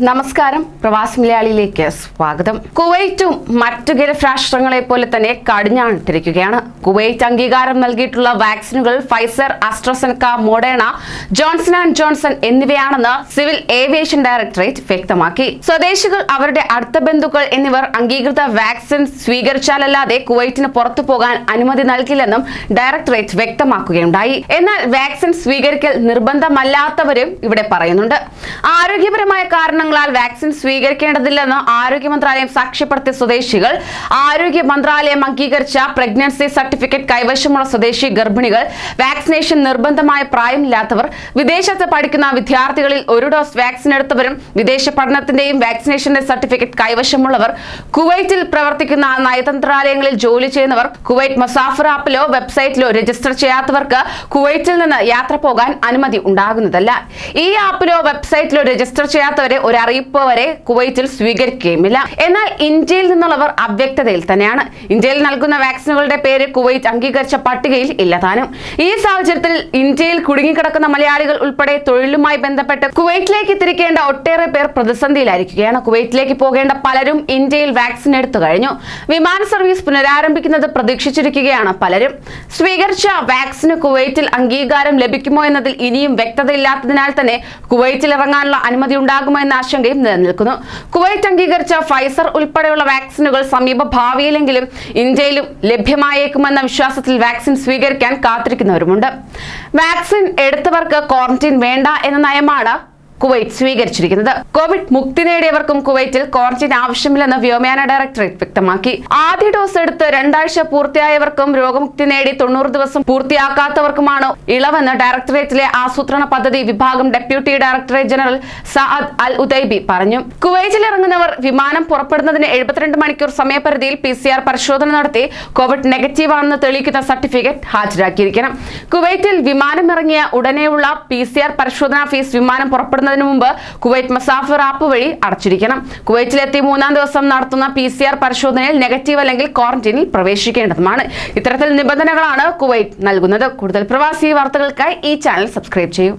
നമസ്കാരം. പ്രവാസി മലയാളിയിലേക്ക് സ്വാഗതം. കുവൈറ്റും മറ്റു ഗൾഫ് രാഷ്ട്രങ്ങളെ പോലെ തന്നെ കടിഞ്ഞാണിട്ടിരിക്കുകയാണ്. കുവൈറ്റ് അംഗീകാരം നൽകിയിട്ടുള്ള വാക്സിനുകൾ Pfizer AstraZeneca Moderna Johnson and Johnson എന്നിവയാണെന്ന് civil aviation directorate വ്യക്തമാക്കി. സ്വദേശികൾ അവരുടെ അടുത്ത ബന്ധുക്കൾ എന്നിവർ അംഗീകൃത വാക്സിൻ സ്വീകരിച്ചാലല്ലാതെ കുവൈറ്റിന് പുറത്തു പോകാൻ അനുമതി നൽകില്ലെന്നും ഡയറക്ടറേറ്റ് വ്യക്തമാക്കുകയുണ്ടായി. എന്നാൽ വാക്സിൻ സ്വീകരിക്കൽ നിർബന്ധമല്ലാത്തവരും ഇവിടെ പറയുന്നുണ്ട്. ആരോഗ്യപരമായ കാരണങ്ങളാൽ വാക്സിൻ സ്വീകരിക്കേണ്ടതില്ലെന്ന് ആരോഗ്യ മന്ത്രാലയം സാക്ഷ്യപ്പെടുത്തിയ സ്വദേശികൾ. ആരോഗ്യ മന്ത്രാലയം അംഗീകരിച്ച പ്രഗ്നൻസി സർട്ടിഫിക്കറ്റ് കൈവശമുള്ള സ്വദേശി ഗർഭിണികൾ. വാക്സിനേഷൻ നിർബന്ധമായ പ്രായമില്ലാത്തവർ. വിദേശത്ത് പഠിക്കുന്ന വിദ്യാർത്ഥികളിൽ ഒരു ഡോസ് വാക്സിൻ എടുത്തവരും വിദേശ പഠനത്തിന്റെയും വാക്സിനേഷന്റെ സർട്ടിഫിക്കറ്റ് കൈവശമുള്ളവർ. കുവൈറ്റിൽ പ്രവർത്തിക്കുന്ന നയതന്ത്രാലയങ്ങളിൽ ജോലി ചെയ്യുന്നവർ. കുവൈറ്റ് മൊസാഫർ ആപ്പിലോ വെബ്സൈറ്റിലോ രജിസ്റ്റർ ചെയ്യാത്തവർക്ക് കുവൈറ്റിൽ നിന്ന് യാത്ര പോകാൻ അനുമതി ഉണ്ടാകുന്നതല്ല. ഈ ആപ്പിലോ വെബ്സൈറ്റിലോ രജിസ്റ്റർ ചെയ്യാത്തവരെ ഒരു അറിയിപ്പ് വരെ കുവൈറ്റിൽ സ്വീകരിക്കുകയുമില്ല. എന്നാൽ ഇന്ത്യയിൽ നിന്നുള്ളവർ അവ്യക്തതയിൽ തന്നെയാണ്. ഇന്ത്യയിൽ നൽകുന്ന വാക്സിനുകളുടെ പേര് കുവൈറ്റ് അംഗീകരിച്ച പട്ടികയിൽ ഇല്ലതാനും ഈ സാഹചര്യത്തിൽ ഇന്ത്യയിൽ കുടുങ്ങിക്കിടക്കുന്ന മലയാളികൾ ഉൾപ്പെടെ തൊഴിലുമായി ബന്ധപ്പെട്ട് കുവൈറ്റിലേക്ക് തിരിക്കേണ്ട ഒട്ടേറെ പേർ പ്രതിസന്ധിയിലായിരിക്കുകയാണ്. കുവൈറ്റിലേക്ക് പോകേണ്ട പലരും ഇന്ത്യയിൽ വാക്സിൻ എടുത്തു കഴിഞ്ഞു. വിമാന സർവീസ് പുനരാരംഭിക്കുന്നത് പ്രതീക്ഷിച്ചിരിക്കുകയാണ് പലരും. സ്വീകരിച്ച വാക്സിന് കുവൈറ്റിൽ അംഗീകാരം ലഭിക്കുമോ എന്നതിൽ ഇനിയും വ്യക്തതയില്ലാത്തതിനാൽ തന്നെ കുവൈറ്റിൽ ഇറങ്ങാനുള്ള അനുമതി ഉണ്ടാകുമോ എന്ന ആശങ്കയും നിലനിൽക്കുന്നു. കുവൈറ്റ് അംഗീകരിച്ച ഫൈസർ ഉൾപ്പെടെയുള്ള വാക്സിനുകൾ സമീപ ഭാവിയിലെങ്കിലും ഇന്ത്യയിലും ലഭ്യമായേക്കുമെന്ന വിശ്വാസത്തിൽ വാക്സിൻ സ്വീകരിക്കാൻ കാത്തിരിക്കുന്നവരുമുണ്ട്. വാക്സിൻ എടുത്തവർക്ക് ക്വാറന്റീൻ വേണ്ട എന്ന നയമാണ് കുവൈറ്റ് സ്വീകരിച്ചിരിക്കുന്നത്. കോവിഡ് മുക്തി നേടിയവർക്കും കുവൈറ്റിൽ ക്വാറന്റൈൻ ആവശ്യമില്ലെന്ന് വ്യോമയാന ഡയറക്ടറേറ്റ് വ്യക്തമാക്കി. ആദ്യ ഡോസ് എടുത്ത് രണ്ടാഴ്ച പൂർത്തിയായവർക്കും രോഗമുക്തി നേടി തൊണ്ണൂറ് ദിവസം പൂർത്തിയാക്കാത്തവർക്കുമാണ് ഇളവെന്ന് ഡയറക്ടറേറ്റിലെ ആസൂത്രണ പദ്ധതി വിഭാഗം deputy directorate general Saad al Udaibi പറഞ്ഞു. കുവൈറ്റിൽ ഇറങ്ങുന്നവർ വിമാനം പുറപ്പെടുന്നതിന് എഴുപത്തിരണ്ട് മണിക്കൂർ സമയപരിധിയിൽ പി സി ആർ പരിശോധന നടത്തി കോവിഡ് നെഗറ്റീവ് ആണെന്ന് തെളിയിക്കുന്ന സർട്ടിഫിക്കറ്റ് ഹാജരാക്കിയിരിക്കണം. കുവൈറ്റിൽ വിമാനം ഇറങ്ങിയ ഉടനെയുള്ള പി സി ആർ പരിശോധനാ ഫീസ് വിമാനം പുറപ്പെടുന്നതിന് മുമ്പ് കുവൈറ്റ് മസാഫർ ആപ്പ് വഴി അടച്ചിരിക്കണം. കുവൈറ്റിലെത്തി മൂന്നാം ദിവസം നടത്തുന്ന പി സി ആർ പരിശോധനയിൽ നെഗറ്റീവ് അല്ലെങ്കിൽ ക്വാറന്റൈനിൽ പ്രവേശിക്കേണ്ടതുമാണ്. ഇത്തരത്തിൽ നിബന്ധനകളാണ് കുവൈറ്റ് നൽകുന്നത്. കൂടുതൽ പ്രവാസി വാർത്തകൾക്കായി ഈ ചാനൽ സബ്സ്ക്രൈബ് ചെയ്യൂ.